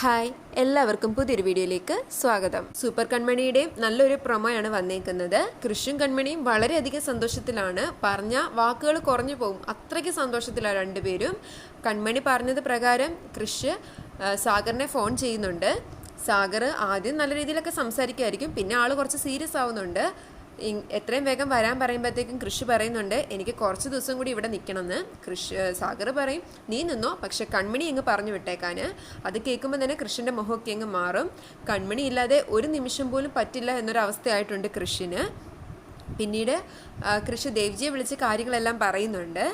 Hi എല്ലാവർക്കും പുതിയൊരു വീഡിയോയിലേക്ക് സ്വാഗതം. സൂപ്പർ കൺമണിയുടെയും നല്ലൊരു പ്രൊമോയാണ് വന്നേക്കുന്നത്. കൃഷും കൺമണിയും വളരെയധികം സന്തോഷത്തിലാണ്. പറഞ്ഞ വാക്കുകൾ കുറഞ്ഞു പോകും. അത്രയ്ക്ക് സന്തോഷത്തിലാണ് രണ്ടുപേരും. കൺമണി പറഞ്ഞത് പ്രകാരം കൃഷ് സാഗറിനെ ഫോൺ ചെയ്യുന്നുണ്ട്. സാഗർ ആദ്യം നല്ല രീതിയിലൊക്കെ സംസാരിക്കുമായിരിക്കും പിന്നെ ആൾ കുറച്ച് സീരിയസ് ആവുന്നുണ്ട്. എത്രയും വേഗം വരാൻ പറയുമ്പോഴത്തേക്കും കൃഷി പറയുന്നുണ്ട്. എനിക്ക് കുറച്ച് ദിവസം കൂടി ഇവിടെ നിൽക്കണമെന്ന് കൃഷി സാഗർ പറയും നീ നിന്നോ? പക്ഷെ കൺമണി അങ്ങ് പറഞ്ഞു വിട്ടേക്കാന്. അത് കേൾക്കുമ്പോൾ തന്നെ കൃഷിന്റെ മുഖമൊക്കെ അങ്ങ് മാറും. കൺമണി ഇല്ലാതെ ഒരു നിമിഷം പോലും പറ്റില്ല എന്നൊരവസ്ഥയായിട്ടുണ്ട് കൃഷിന്. പിന്നീട് കൃഷി ദേവ്ജിയെ വിളിച്ച് കാര്യങ്ങളെല്ലാം പറയുന്നുണ്ട്.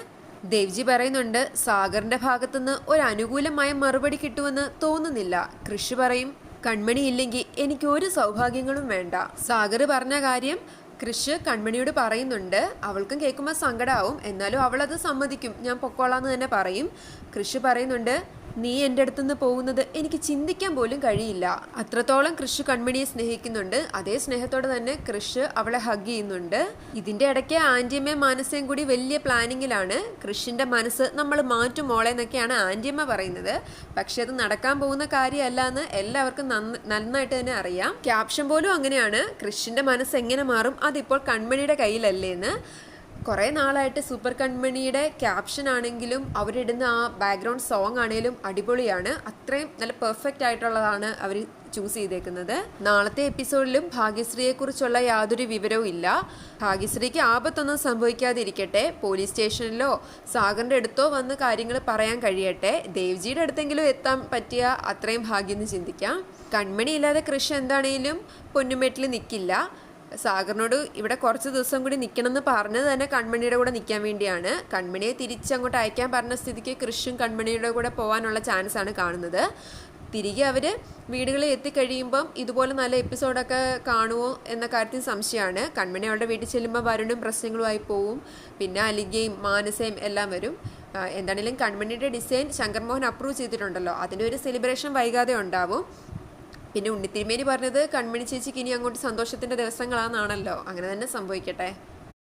ദേവ്ജി പറയുന്നുണ്ട് സാഗറിന്റെ ഭാഗത്തുനിന്ന് ഒരു അനുകൂലമായ മറുപടി കിട്ടുമെന്ന് തോന്നുന്നില്ല. കൃഷി പറയും കൺമണി ഇല്ലെങ്കിൽ എനിക്ക് ഒരു സൗഭാഗ്യങ്ങളും വേണ്ട. സാഗർ പറഞ്ഞ കാര്യം കൃഷ് കൺമണിയോട് പറയുന്നുണ്ട്. അവൾക്കും കേൾക്കുമ്പോൾ സങ്കടമാവും എന്നാലും അവളത് സമ്മതിക്കും. ഞാൻ പൊക്കോളാന്ന് തന്നെ പറയും. കൃഷ് പറയുന്നുണ്ട് നീ എന്റെ അടുത്തുനിന്ന് പോകുന്നത് എനിക്ക് ചിന്തിക്കാൻ പോലും കഴിയില്ല. അത്രത്തോളം കൃഷ് കൺമണിയെ സ്നേഹിക്കുന്നുണ്ട്. അതേ സ്നേഹത്തോടെ തന്നെ കൃഷ് അവളെ ഹഗ് ചെയ്യുന്നുണ്ട്. ഇതിന്റെ ഇടയ്ക്ക് ആന്റിയമ്മയും മാനസയും കൂടി വലിയ പ്ലാനിങ്ങിലാണ്. കൃഷിന്റെ മനസ്സ് നമ്മൾ മാറ്റും മോളെ എന്നൊക്കെയാണ് ആന്റിയമ്മ പറയുന്നത്. പക്ഷെ അത് നടക്കാൻ പോകുന്ന കാര്യമല്ല എന്ന് എല്ലാവർക്കും നന്നായിട്ട് തന്നെ അറിയാം. ക്യാപ്ഷൻ പോലും അങ്ങനെയാണ്. കൃഷിന്റെ മനസ്സ് എങ്ങനെ മാറും? അതിപ്പോൾ കൺമണിയുടെ കയ്യിലല്ലേ എന്ന്. കുറേ നാളായിട്ട് സൂപ്പർ കൺമണിയുടെ ക്യാപ്ഷൻ ആണെങ്കിലും അവരിടുന്ന ആ ബാക്ക്ഗ്രൗണ്ട് സോങ് ആണെങ്കിലും അടിപൊളിയാണ്. അത്രയും നല്ല പെർഫെക്റ്റ് ആയിട്ടുള്ളതാണ് അവർ ചൂസ് ചെയ്തേക്കുന്നത്. നാളത്തെ എപ്പിസോഡിലും ഭാഗ്യശ്രീയെക്കുറിച്ചുള്ള യാതൊരു വിവരവും ഇല്ല. ഭാഗ്യശ്രീക്ക് ആപത്തൊന്നും സംഭവിക്കാതിരിക്കട്ടെ. പോലീസ് സ്റ്റേഷനിലോ സാഗറിന്റെ അടുത്തോ വന്ന് കാര്യങ്ങൾ പറയാൻ കഴിയട്ടെ. ദേവ്ജിയുടെ അടുത്തെങ്കിലും എത്താൻ പറ്റിയ അത്രയും ഭാഗ്യം എന്ന് ചിന്തിക്കാം. കൺമണി ഇല്ലാതെ കൃഷി എന്താണേലും പൊന്നുമേട്ടിൽ നിൽക്കില്ല സാഗറിനോട് ഇവിടെ കുറച്ച് ദിവസം കൂടി നിൽക്കണമെന്ന് പറഞ്ഞത് തന്നെ കൺമണിയുടെ കൂടെ നിൽക്കാൻ വേണ്ടിയാണ്. കൺമണിയെ തിരിച്ചങ്ങോട്ട് അയക്കാൻ പറഞ്ഞ സ്ഥിതിക്ക് കൃഷും കൺമണിയുടെ കൂടെ പോകാനുള്ള ചാൻസ് ആണ് കാണുന്നത്. തിരികെ അവർ വീടുകളിൽ എത്തിക്കഴിയുമ്പം ഇതുപോലെ നല്ല എപ്പിസോഡൊക്കെ കാണുമോ എന്ന കാര്യത്തിൽ സംശയമാണ്. കൺമണി അവളുടെ വീട്ടിൽ ചെല്ലുമ്പോൾ വരുണും പ്രശ്നങ്ങളുമായി പോവും. പിന്നെ അലിഗയും മാനസയും എല്ലാം വരും. എന്താണെങ്കിലും കൺമണിയുടെ ഡിസൈൻ ശങ്കർ മോഹൻ അപ്രൂവ് ചെയ്തിട്ടുണ്ടല്ലോ. അതിന്റെ ഒരു സെലിബ്രേഷൻ വൈകാതെ ഉണ്ടാവും. പിന്നെ ഉണ്ണിത്തിരുമേനി പറഞ്ഞത് കൺമണി ചേച്ചിക്ക് ഇനി അങ്ങോട്ട് സന്തോഷത്തിന്റെ ദിവസങ്ങളാണെന്നാണല്ലോ. അങ്ങനെ തന്നെ സംഭവിക്കട്ടെ.